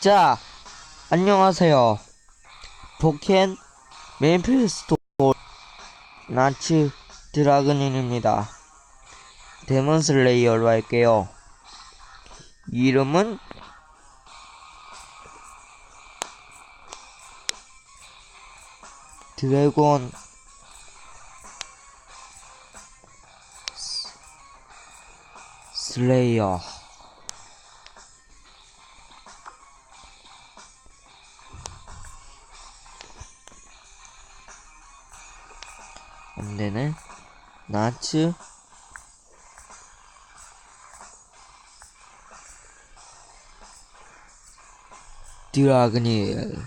자, 안녕하세요. 포켓 메이플 스토어 나츠 드라그닌입니다. 데몬 슬레이어로 할게요. 이름은 드래곤 스- 슬레이어 안 되네 나츠 드라그닐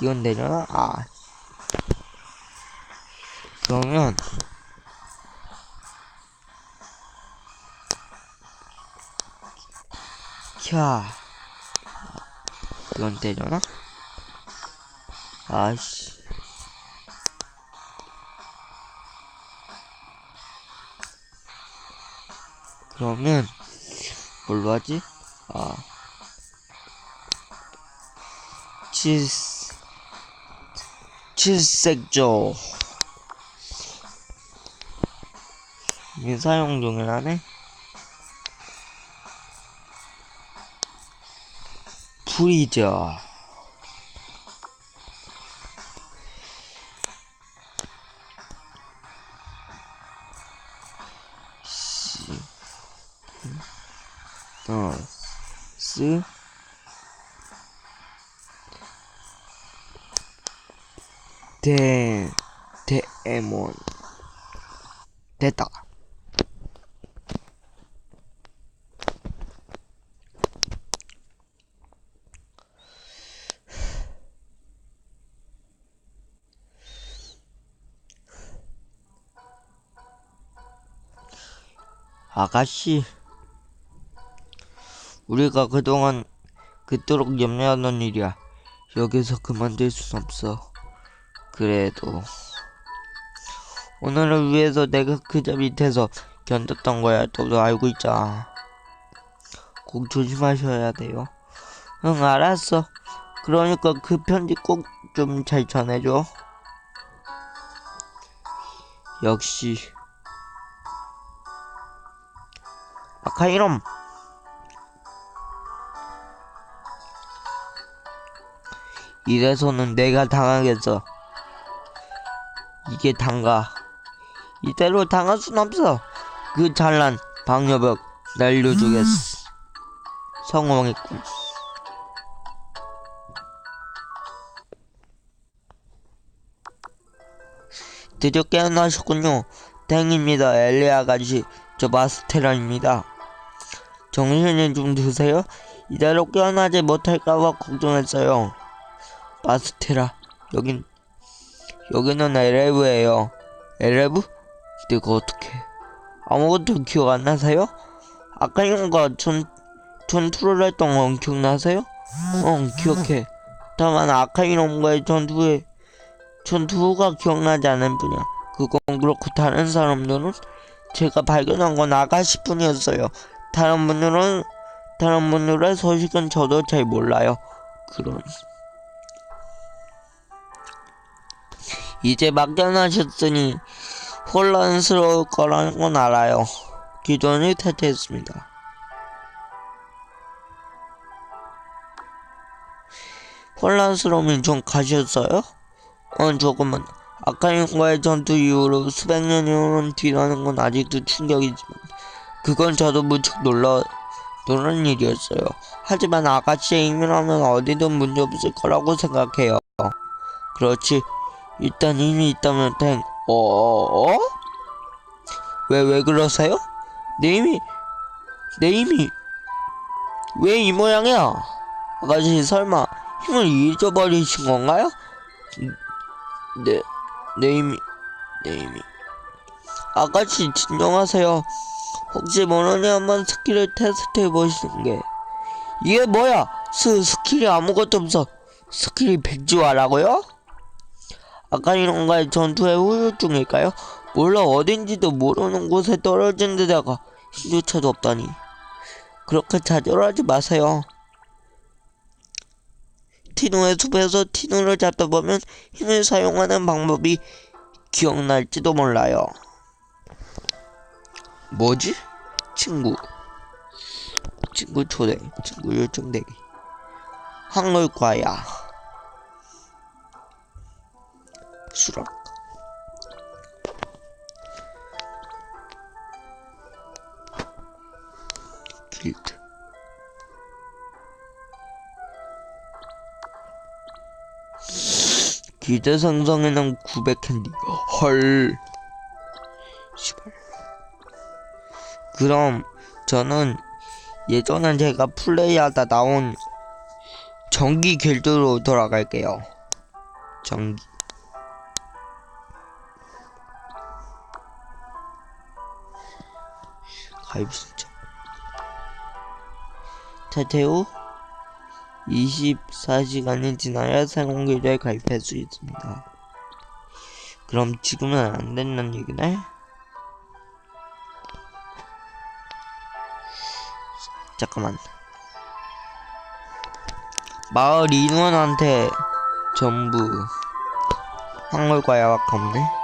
이건 되려나? 아 그러면 캬 이건 되려나? 아씨 그러면 뭘로 하지? 아. 칠스 칠색조. 미사용 중이라네. 프리저 어, 스, 데, 데몬. 됐다. 우리가 그동안 그토록 염려하던 일이야. 여기서 그만둘 순 없어. 그래도 오늘을 위해서 내가 그자 밑에서 견뎠던 거야. 너도 알고 있잖아. 꼭 조심하셔야 돼요. 응, 알았어. 그러니까 그 편지 꼭 좀 잘 전해줘. 역시 아까 이놈 이래서는 내가 당하겠어. 이게 단가. 이대로 당할 순 없어. 그 잘난 방여벽 날려주겠어. 성공했군. 드디어 깨어나셨군요. 다행입니다. 엘리 아가씨. 저 마스테라입니다. 정신을 좀 드세요. 이대로 깨어나지 못할까봐 걱정했어요. 마스테라, 여긴, 여기는 LF예요. LF? 내가 어떻게, 아무것도 기억 안 나세요? 아까 형과 전, 전투를 했던 건 기억나세요? 응, 기억해. 다만 아카이놈과의 전투에, 전투가 기억나지 않을 뿐이야. 그건 그렇고 다른 사람들은 제가 발견한 건 아가씨 뿐이었어요. 다른 분들은, 다른 분들의 소식은 저도 잘 몰라요. 그런. 이제 막연하셨으니 혼란스러울 거라는 건 알아요. 기존을 탈퇴했습니다. 혼란스러움이 좀 가셨어요? 어, 조금만. 아카인과의 전투 이후로 수백 년이 뒤라는 건 아직도 충격이지만 그건 저도 무척 놀라 놀란 일이었어요. 하지만 아가씨의 힘이라면 어디든 문제 없을 거라고 생각해요. 그렇지. 일단 힘이 있다면 땡. 어? 왜, 왜 그러세요? 내 힘이, 내 힘이, 왜이 모양이야? 아가씨 설마 힘을 잊어버리신 건가요? 네, 내 힘이, 내 힘이. 아가씨 진정하세요. 혹시 모르니 한번 스킬을 테스트해 보시는 게. 이게 뭐야? 스, 스킬이 아무것도 없어. 스킬이 백지화라고요? 이런가의 전투의 후유증일까요? 몰라 어딘지도 모르는 곳에 떨어진 데다가 힘조차도 없다니 그렇게 좌절하지 마세요 티노의 숲에서 티노를 잡다 보면 힘을 사용하는 방법이 기억날지도 몰라요. 뭐지? 친구. 친구 초대. 친구 요청되기. 한글 과야. 수락. 길드. 길드 상성에는 900 캔디. 헐. 씨발. 그럼 저는 예전에 제가 플레이하다 나온 전기 길드로 돌아갈게요. 전기. 가입 신청. 태태우 24시간이 지나야 길드에 가입할 수 있습니다. 그럼 지금은 안 된다는 얘기네? 잠깐만. 마을 인원한테 전부 한글과 야밖에 없네.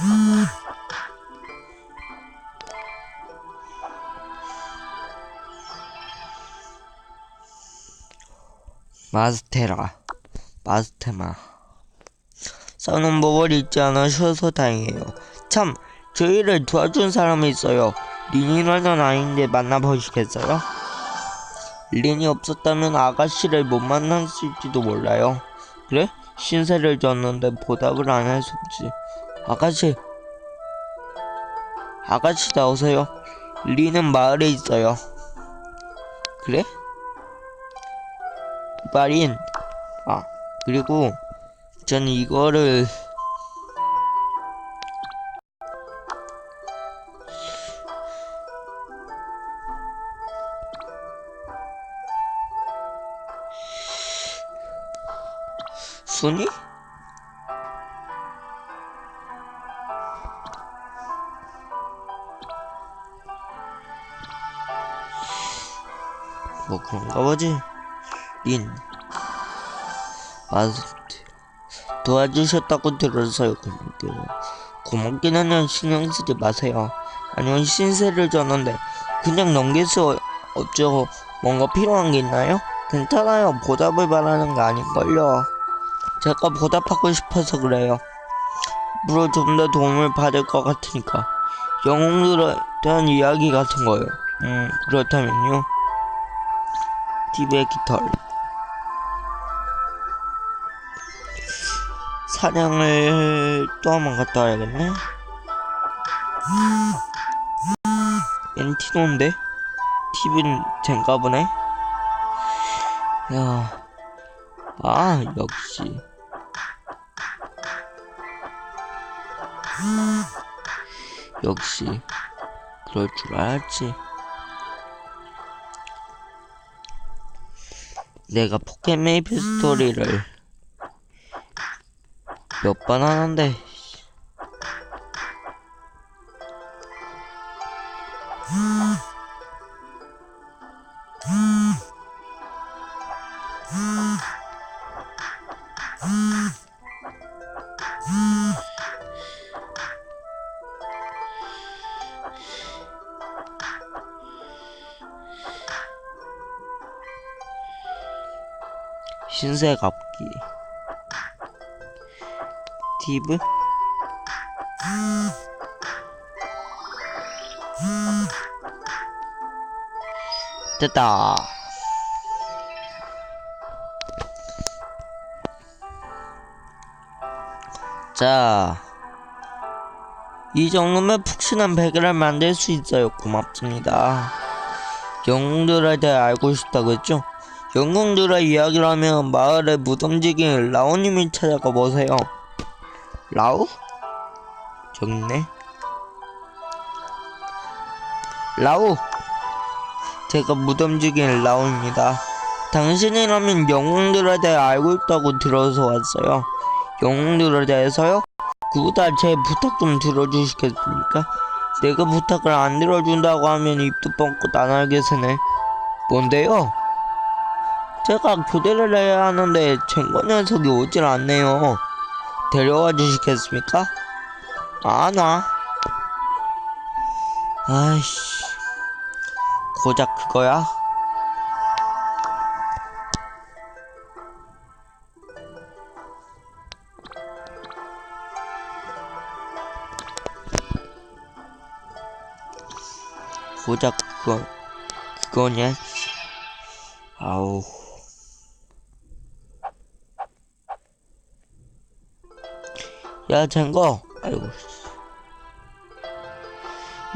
마스테라. 마스테마. 싸우는 법을 잊지 않으셔서 다행이에요. 참 저희를 도와준 사람이 있어요. 린이라는 아이인데 만나보시겠어요? 린이 없었다면 아가씨를 못 만났을지도 몰라요. 그래? 신세를 졌는데 보답을 안 할 수 없지 아가씨 아가씨 나오세요 린은 마을에 있어요 그래? 마린 아 그리고 전 이거를 순이? 뭐 그런가 보지. 린 마스트 도와주셨다고 들어서요 고맙게요 고맙기는 신경 쓰지 마세요. 아니면 신세를 졌는데 그냥 넘길 수 없죠. 뭔가 필요한 게 있나요? 괜찮아요. 보답을 바라는 거 아닌걸요. 제가 보답하고 싶어서 그래요. 앞으로 좀 더 도움을 받을 것 같으니까. 영웅들에 대한 이야기 같은 거요. 음 그렇다면요 TV의 깃털. 사냥을 또 한 번 갔다 와야겠네. 엔티노인데? TV는 젠가 보네. 야, 아 역시. 역시 그럴 줄 알았지 내가 포켓 메이플 스토리를 몇 번 하는데 신세 갑기 스티브 됐다 자, 이 정도면 푹신한 베개를 만들 수 있어요. 고맙습니다. 영웅들에 대해 알고 싶다고 했죠? 영웅들의 이야기라면 마을의 무덤지긴 라오님이 찾아가 보세요. 라오? 있네. 라오! 제가 무덤지긴 라오입니다. 당신이라면 영웅들에 대해 알고 있다고 들어서 왔어요. 영웅들에 대해서요? 그보다 제 부탁 좀 들어주시겠습니까? 내가 부탁을 안 들어준다고 하면 입도 뻥끗 안 알겠으네. 뭔데요? 제가 교대를 해야 하는데 쟁거 녀석이 오질 않네요. 데려와 주시겠습니까? 안 와. 아이씨. 고작 그거야? 고작 그거 그거냐? 아우. 야, 쟁거. 아이고. 씨.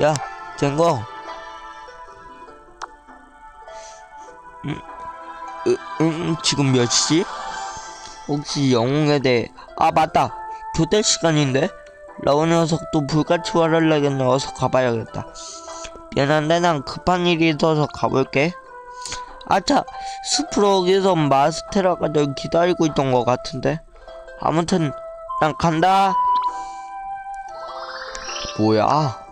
야, 쟁거. 음, 으, 음, 지금 몇 시? 혹시 영웅에 대해 아 맞다 교대 시간인데 라오 녀석도 불같이 화를 내겠네 어서 가봐야겠다 미안한데 난 급한 일이 있어서 가볼게 아차 전 마스테라가 널 기다리고 있던 것 같은데. 아무튼 난 간다. 뭐야?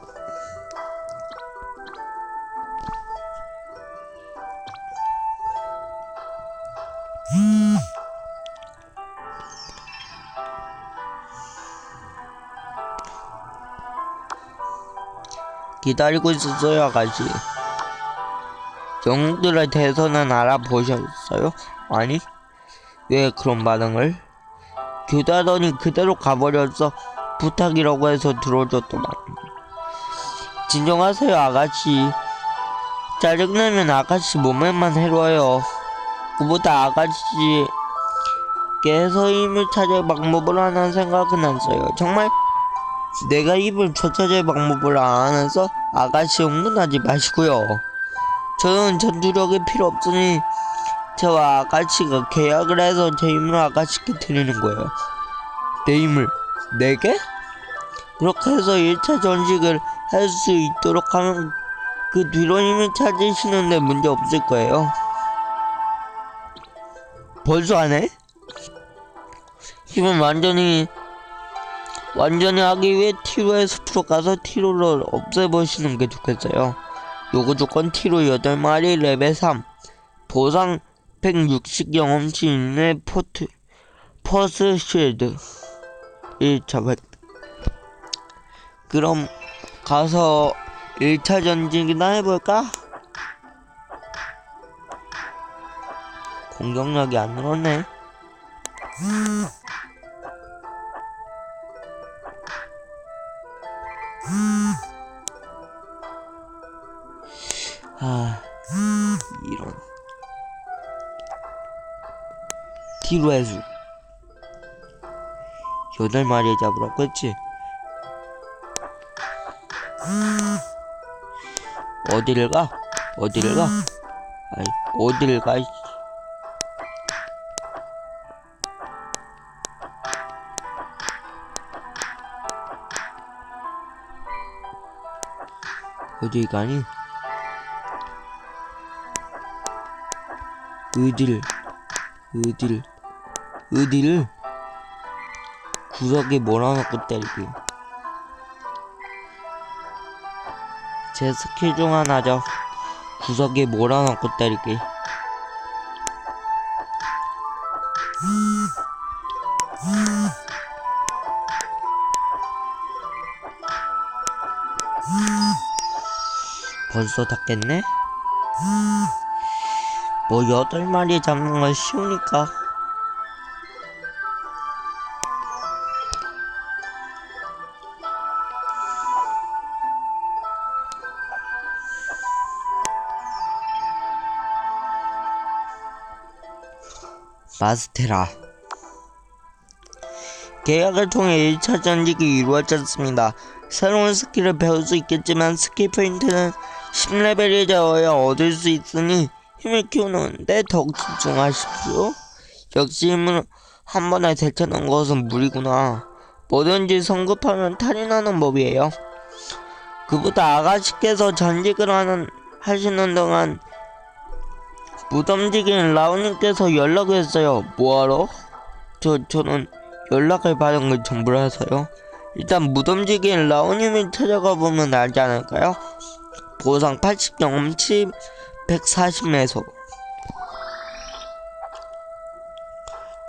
기다리고 있었어요 아가씨 영웅들에 대해서는 알아보셨어요? 아니? 왜 그런 반응을? 교대하더니 그대로 가버렸어 부탁이라고 해서 들어줬더만. 진정하세요 아가씨. 짜증나면 아가씨 몸에만 해로워요. 그보다 아가씨께 해서 힘을 찾을 방법을 하는 생각은 안 써요. 정말 내가 입을 되찾을 방법을 안 해서 아가씨 흥분하지 마시고요 저는 전투력이 필요 없으니 저와 아가씨가 계약을 해서 제 힘을 아가씨께 드리는 거예요. 내 힘을 내게? 그렇게 해서 1차 전직을 할 수 있도록 하면 그 뒤로 힘을 찾으시는데 문제 없을 거예요. 벌써 안 해? 힘을 완전히 완전히 하기 위해 티로의 숲으로 가서 티로를 없애보시는 게 좋겠어요. 요구 조건 티로 8마리 레벨 3 보상 160 경험치 있는 포트 퍼스 쉴드. 1차 획 그럼 가서 1차 전직이나 해볼까? 공격력이 안 늘었네 아 이런 뒤로 해수 여덟 마리 잡으라고 했지 어디를 가? 어디를 가? 아이 어디를 가? 어디 가니? 어디를 어디를 어디를 구석에 몰아넣고 때리기. 제 스킬 중 하나죠. 구석에 몰아넣고 때리기. 벌써 다 깼네? 뭐 여덟 마리 잡는 건 쉬우니까 마스테라 계약을 통해 1차 전직이 이루어졌습니다. 새로운 스킬을 배울 수 있겠지만 스킬 포인트는 10레벨이 되어야 얻을 수 있으니 힘을 키우는데 더욱 집중하십시오. 역시 힘을 한 번에 되찾는 것은 무리구나. 뭐든지 성급하면 탈이 나는 법이에요. 그보다 아가씨께서 전직을 하는 하시는 동안 무덤직인 라오님께서 연락을 했어요. 뭐하러? 저 저는 연락을 받은 걸 전부라서요. 일단 무덤직인 라오님을 찾아가 보면 알지 않을까요? 보상 80 경험치 140매소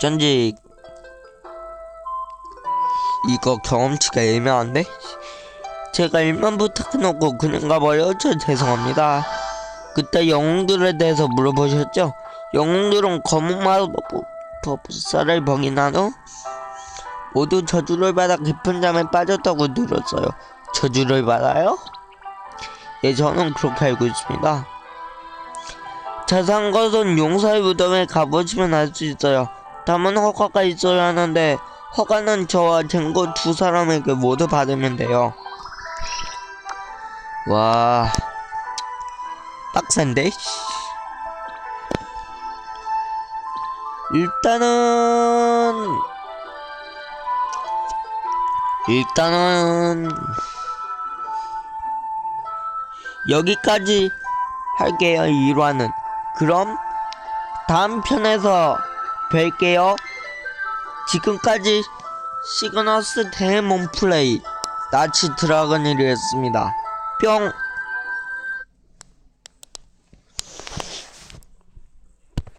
전직 이거 경험치가 애매한데? 제가 일만 부탁해놓고 그냥 가버려 저 죄송합니다 그때 영웅들에 대해서 물어보셨죠? 영웅들은 검은 마법사를 봉인한 후 모두 저주를 받아 깊은 잠에 빠졌다고 들었어요 저주를 받아요? 예, 저는 그렇게 알고 있습니다. 것은 용사의 무덤에 가보시면 알 수 있어요. 다만 허가가 있어야 하는데 허가는 저와 쟁거 두 사람에게 모두 받으면 돼요. 와, 빡센데? 씨. 일단은 일단은 여기까지 할게요 1화는 그럼 다음 편에서 뵐게요. 지금까지 시그너스 데몬 플레이 나치 드라건이었습니다. 뿅